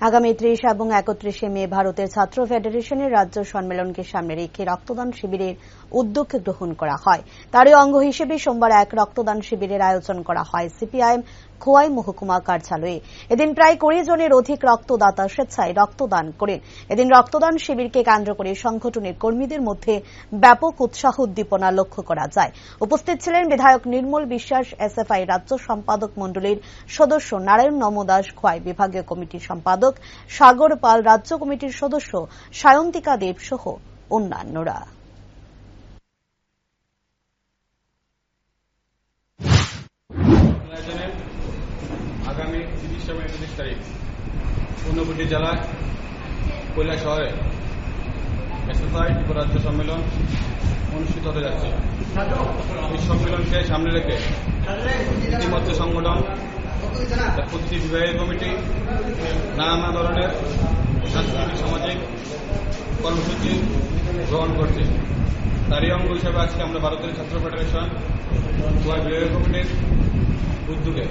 আগামী ত্রিশ এবং একত্রিশে মে ভারতের ছাত্র ফেডারেশনের রাজ্য সম্মেলনকে সামনে রেখে রক্তদান শিবিরের উদ্যোগ গ্রহণ করা হয়। তারই অঙ্গ হিসেবে সোমবার এক রক্তদান শিবিরের আয়োজন করা হয় সিপিআইএম খোয়াই মহকুমা কার্যালয়ে। এদিন প্রায় কুড়ি জনের অধিক রক্তদাতা স্বেচ্ছায় রক্তদান করেন। এদিন রক্তদান শিবিরকে কেন্দ্র করে সংগঠনের কর্মীদের মধ্যে ব্যাপক উৎসাহ উদ্দীপনা লক্ষ্য করা যায়। উপস্থিত ছিলেন বিধায়ক নির্মল বিশ্বাস, এসএফআই রাজ্য সম্পাদক মণ্ডলীর সদস্য নারায়ণ নম দাস, খোয়াই বিভাগীয় কমিটির সম্পাদক সাগর পাল, রাজ্য কমিটির সদস্য সায়ন্তিকা দেব সহ অন্যান্যরা। সম্মেলন অনুষ্ঠিত হতে যাচ্ছে। এই সম্মেলনকে সামনে রেখে ইতিমধ্যে সংগঠন প্রতিটি বিভাগীয় কমিটি নানা ধরনের সাংস্কৃতিক সামাজিক কর্মসূচি গ্রহণ করছে। তারই অঙ্গ হিসাবে আজকে আমরা ভারতের ছাত্র ফেডারেশন গোয়া বিভাগীয় কমিটির উদ্যোগে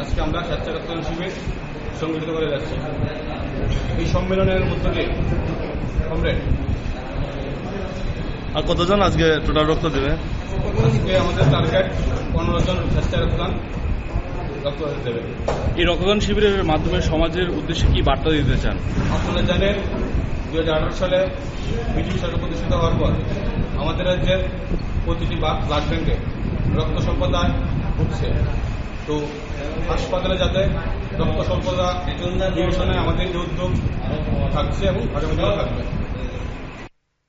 আজকে আমরা স্বেচ্ছারক্তদান শিবির সংগঠিত করে যাচ্ছি। এই সম্মেলনের মধ্য দিয়ে কমরেড। আর কতজন আজকে টোটাল রক্ত দেবে? আজকে আমাদের টার্গেট পনেরো জন স্বেচ্ছারক্তদান এই রক্তদান শিবিরের মাধ্যমে সমাজের উদ্দেশ্যে কি বার্তা দিতে চান? আপনারা জানেন দু হাজার আঠারো সালে বিজেপি সরকার প্রতিষ্ঠিত হওয়ার পর আমাদের রাজ্যের প্রতিটি ব্লাড ব্যাংকে রক্ত সম্পদায় হচ্ছে। তো হাসপাতালে যাতে রক্ত সম্পদা আমাদের যে উদ্যোগ থাকছে এবং থাকবে।